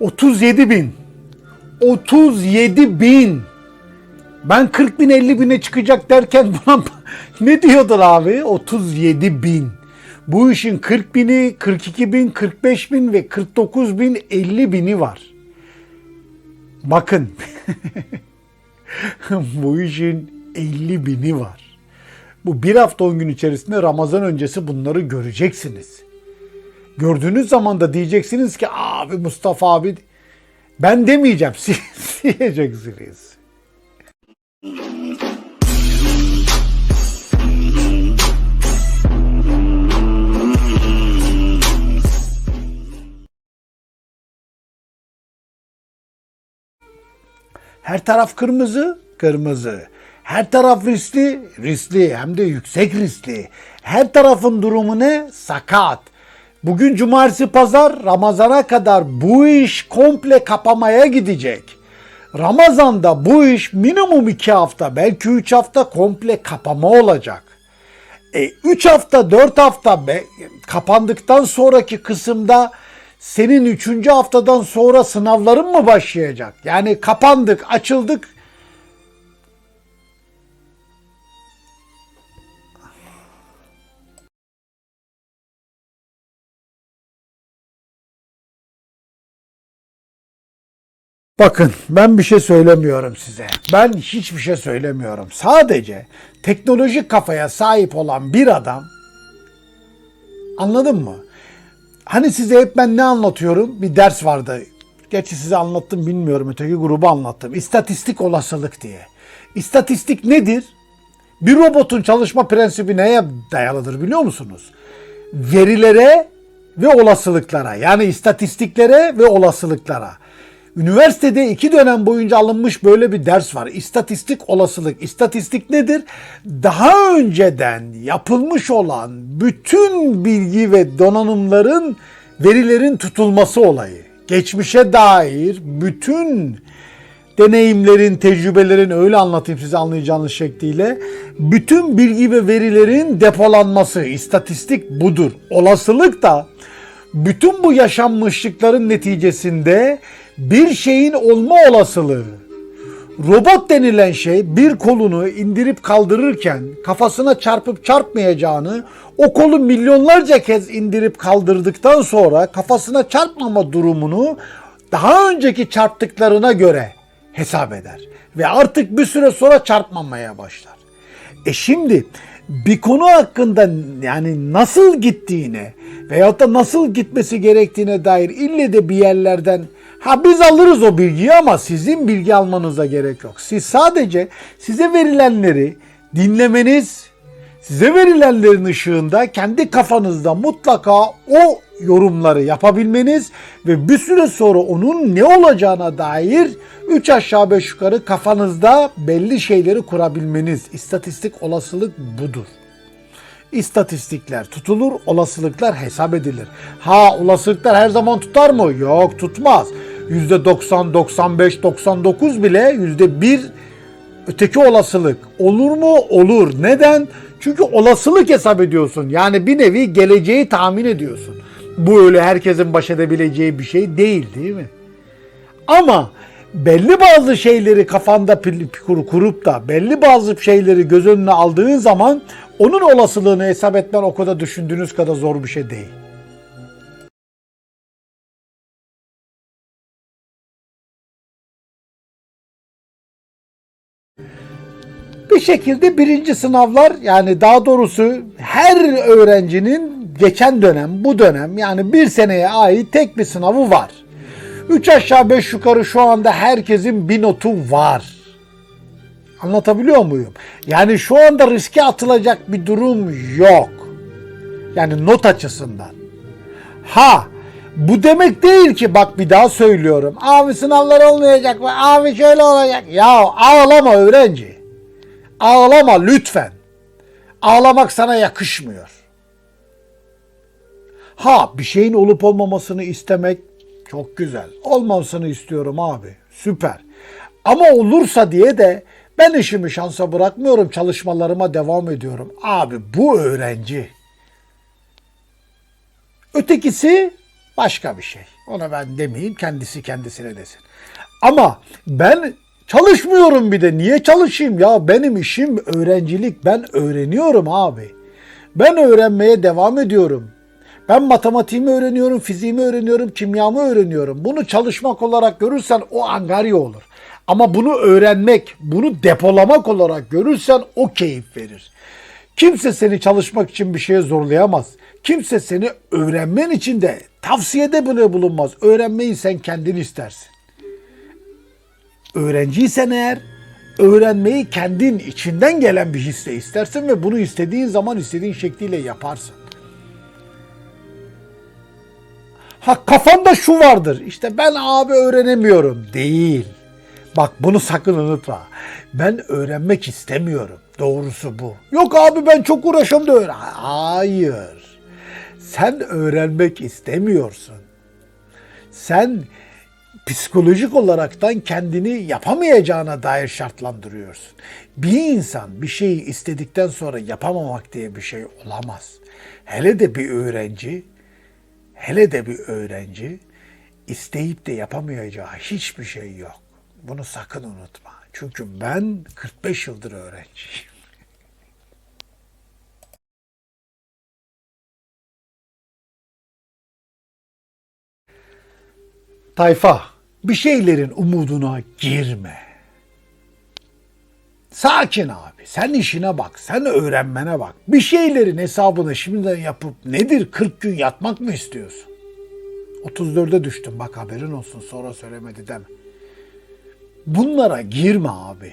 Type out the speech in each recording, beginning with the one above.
37 bin. 37 bin. Ben 40 bin 50 bine çıkacak derken buna ne diyordun abi? 37 bin. Bu işin 40 bini, 42 bin, 45 bin ve 49 bin 50 bini var. Bakın bu işin 50 bini var. Bu bir hafta 10 gün içerisinde Ramazan öncesi bunları göreceksiniz. Gördüğünüz zaman da diyeceksiniz ki abi Mustafa abi ben demeyeceğim siz diyeceksiniz. Her taraf kırmızı, kırmızı. Her taraf riskli, riskli hem de yüksek riskli. Her tarafın durumu ne? Sakat. Bugün cumartesi pazar Ramazana kadar bu iş komple kapamaya gidecek. Ramazan'da bu iş minimum 2 hafta belki 3 hafta komple kapama olacak. E, 3 hafta 4 hafta be, kapandıktan sonraki kısımda senin 3. haftadan sonra sınavların mı başlayacak? Yani kapandık, açıldık. Bakın ben bir şey söylemiyorum size. Ben hiçbir şey söylemiyorum. Sadece teknolojik kafaya sahip olan bir adam anladın mı? Hani size hep ben ne anlatıyorum? Bir ders vardı. Gerçi size anlattım bilmiyorum. Öteki grubu anlattım. İstatistik olasılık diye. İstatistik nedir? Bir robotun çalışma prensibi neye dayalıdır biliyor musunuz? Verilere ve olasılıklara. Yani istatistiklere ve olasılıklara. Üniversitede iki dönem boyunca alınmış böyle bir ders var. İstatistik olasılık. İstatistik nedir? Daha önceden yapılmış olan bütün bilgi ve donanımların, verilerin tutulması olayı. Geçmişe dair bütün deneyimlerin, tecrübelerin öyle anlatayım size anlayacağınız şekliyle. Bütün bilgi ve verilerin depolanması, istatistik budur. Olasılık da bütün bu yaşanmışlıkların neticesinde bir şeyin olma olasılığı. Robot denilen şey bir kolunu indirip kaldırırken kafasına çarpıp çarpmayacağını o kolu milyonlarca kez indirip kaldırdıktan sonra kafasına çarpmama durumunu daha önceki çarptıklarına göre hesap eder. Ve artık bir süre sonra çarpmamaya başlar. E şimdi bir konu hakkında yani nasıl gittiğine veyahut da nasıl gitmesi gerektiğine dair ille de bir yerlerden ha biz alırız o bilgiyi ama sizin bilgi almanıza gerek yok. Siz sadece size verilenleri dinlemeniz, size verilenlerin ışığında kendi kafanızda mutlaka o yorumları yapabilmeniz ve bir süre sonra onun ne olacağına dair 3 aşağı 5 yukarı kafanızda belli şeyleri kurabilmeniz. İstatistik olasılık budur. İstatistikler tutulur, olasılıklar hesap edilir. Ha olasılıklar her zaman tutar mı? Yok tutmaz. %90, 95, 99 bile %1 öteki olasılık. Olur mu? Olur. Neden? Çünkü olasılık hesap ediyorsun. Yani bir nevi geleceği tahmin ediyorsun. Bu öyle herkesin baş edebileceği bir şey değil değil mi? Ama belli bazı şeyleri kafanda kur kurup da belli bazı şeyleri göz önüne aldığın zaman onun olasılığını hesap etmen o kadar düşündüğünüz kadar zor bir şey değil. Bir şekilde birinci sınavlar yani daha doğrusu her öğrencinin geçen dönem bu dönem yani bir seneye ait tek bir sınavı var. 3 aşağı 5 yukarı şu anda herkesin bir notu var. Anlatabiliyor muyum? Yani şu anda riske atılacak bir durum yok. Yani not açısından. Ha bu demek değil ki bak bir daha söylüyorum. Abi sınavlar olmayacak mı? Abi şöyle olacak. Ya ağlama öğrenci. Ağlama lütfen. Ağlamak sana yakışmıyor. Ha bir şeyin olup olmamasını istemek çok güzel. Olmamasını istiyorum abi. Süper. Ama olursa diye de ben işimi şansa bırakmıyorum. Çalışmalarıma devam ediyorum. Abi bu öğrenci. Ötekisi başka bir şey. Ona ben demeyeyim kendisi kendisine desin. Ama ben çalışmıyorum bir de. Niye çalışayım ya? Benim işim öğrencilik. Ben öğreniyorum abi. Ben öğrenmeye devam ediyorum. Ben matematiğimi öğreniyorum, fiziğimi öğreniyorum, kimyamı öğreniyorum. Bunu çalışmak olarak görürsen o angarya olur. Ama bunu öğrenmek, bunu depolamak olarak görürsen o keyif verir. Kimse seni çalışmak için bir şeye zorlayamaz. Kimse seni öğrenmen için de tavsiyede bile bulunmaz. Öğrenmeyi sen kendin istersin. Öğrenciysen eğer öğrenmeyi kendin içinden gelen bir hisle istersin ve bunu istediğin zaman istediğin şekliyle yaparsın. Ha kafanda şu vardır. İşte ben abi öğrenemiyorum. Değil. Bak bunu sakın unutma. Ben öğrenmek istemiyorum. Doğrusu bu. Yok abi ben çok uğraşıyorum da öğren. Hayır. Sen öğrenmek istemiyorsun. Sen psikolojik olaraktan kendini yapamayacağına dair şartlandırıyorsun. Bir insan bir şeyi istedikten sonra yapamamak diye bir şey olamaz. Hele de bir öğrenci Hele de bir öğrenci isteyip de yapamayacağı hiçbir şey yok. Bunu sakın unutma. Çünkü ben 45 yıldır öğrenciyim. Tayfa, bir şeylerin umuduna girme. Sakin abi. Sen işine bak. Sen öğrenmene bak. Bir şeylerin hesabını şimdiden yapıp nedir 40 gün yatmak mı istiyorsun? 34'e düştüm bak haberin olsun sonra söylemedi deme. Bunlara girme abi.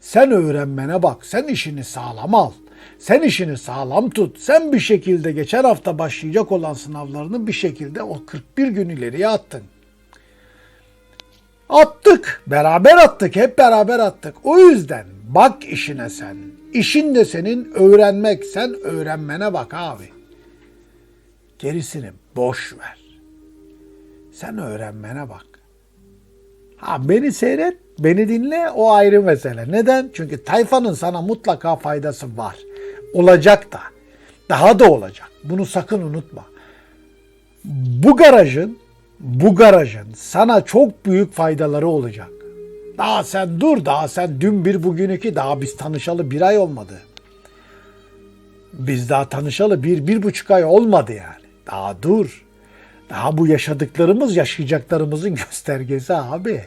Sen öğrenmene bak. Sen işini sağlam al. Sen işini sağlam tut. Sen bir şekilde geçen hafta başlayacak olan sınavlarını bir şekilde o 41 gün ileriye attın. Attık. Beraber attık. Hep beraber attık. O yüzden bak işine sen. İşin de senin öğrenmek. Sen öğrenmene bak abi. Gerisini boş ver. Sen öğrenmene bak. Ha beni seyret, beni dinle o ayrı mesele. Neden? Çünkü tayfanın sana mutlaka faydası var. Olacak da. Daha da olacak. Bunu sakın unutma. Bu garajın bu garajın sana çok büyük faydaları olacak. Daha sen dur, daha sen dün bir bugün iki, daha biz tanışalı bir ay olmadı. Biz daha tanışalı bir, bir buçuk ay olmadı yani. Daha dur. Daha bu yaşadıklarımız yaşayacaklarımızın göstergesi abi.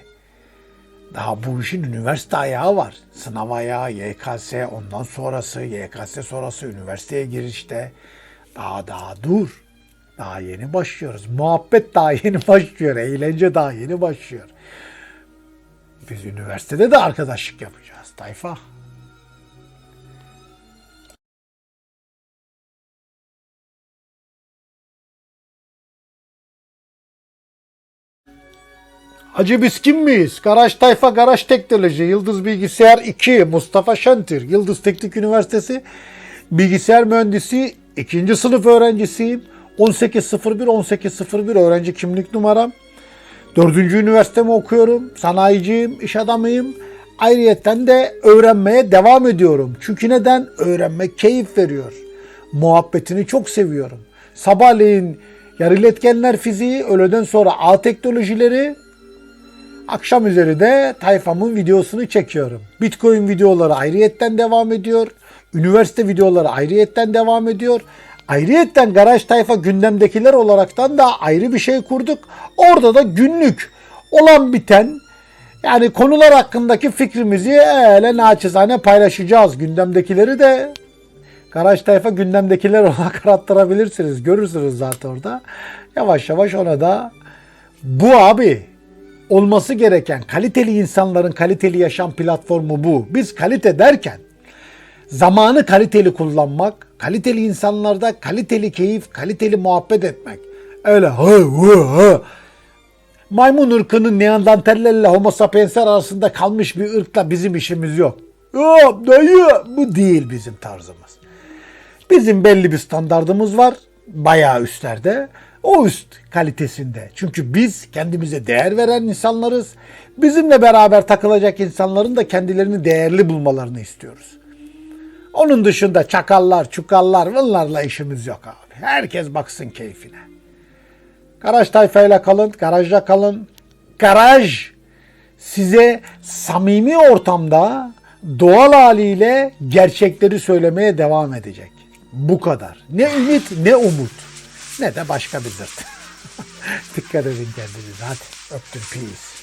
Daha bu işin üniversite ayağı var. Sınav ayağı, YKS, ondan sonrası, YKS sonrası üniversiteye girişte. Daha daha dur. Daha yeni başlıyoruz. Muhabbet daha yeni başlıyor. Eğlence daha yeni başlıyor. Biz üniversitede de arkadaşlık yapacağız tayfa. Hacı biz kim miyiz? Garaj Tayfa Garaj Teknoloji, Yıldız Bilgisayar 2, Mustafa Şentir, Yıldız Teknik Üniversitesi Bilgisayar Mühendisi 2. sınıf öğrencisiyim. 1801 1801 öğrenci kimlik numaram. 4. üniversitemi okuyorum. Sanayiciyim, iş adamıyım. Ayrıyeten de öğrenmeye devam ediyorum. Çünkü neden? Öğrenmek keyif veriyor. Muhabbetini çok seviyorum. Sabahleyin yarı iletkenler fiziği, öğleden sonra ağ teknolojileri, Akşam üzeri de tayfamın videosunu çekiyorum. Bitcoin videoları ayrıyetten devam ediyor. Üniversite videoları ayrıyetten devam ediyor. Ayrıyetten Garaj Tayfa gündemdekiler olaraktan da ayrı bir şey kurduk. Orada da günlük olan biten yani konular hakkındaki fikrimizi öyle naçizane paylaşacağız. Gündemdekileri de Garaj Tayfa gündemdekiler olarak arattırabilirsiniz. Görürsünüz zaten orada. Yavaş yavaş ona da bu abi olması gereken kaliteli insanların kaliteli yaşam platformu bu. Biz kalite derken zamanı kaliteli kullanmak, kaliteli insanlarda kaliteli keyif, kaliteli muhabbet etmek. Öyle hı hı hı. Maymun ırkının Neandertallerle Homo sapiensler arasında kalmış bir ırkla bizim işimiz yok. Yok dayı bu değil bizim tarzımız. Bizim belli bir standardımız var. Bayağı üstlerde. O üst kalitesinde. Çünkü biz kendimize değer veren insanlarız. Bizimle beraber takılacak insanların da kendilerini değerli bulmalarını istiyoruz. Onun dışında çakallar, çukallar bunlarla işimiz yok abi. Herkes baksın keyfine. Garaj tayfayla kalın, garajda kalın. Garaj size samimi ortamda doğal haliyle gerçekleri söylemeye devam edecek. Bu kadar. Ne ümit ne umut. Ne de başka bir zırt. Dikkat edin kendinize. Hadi öptüm peace.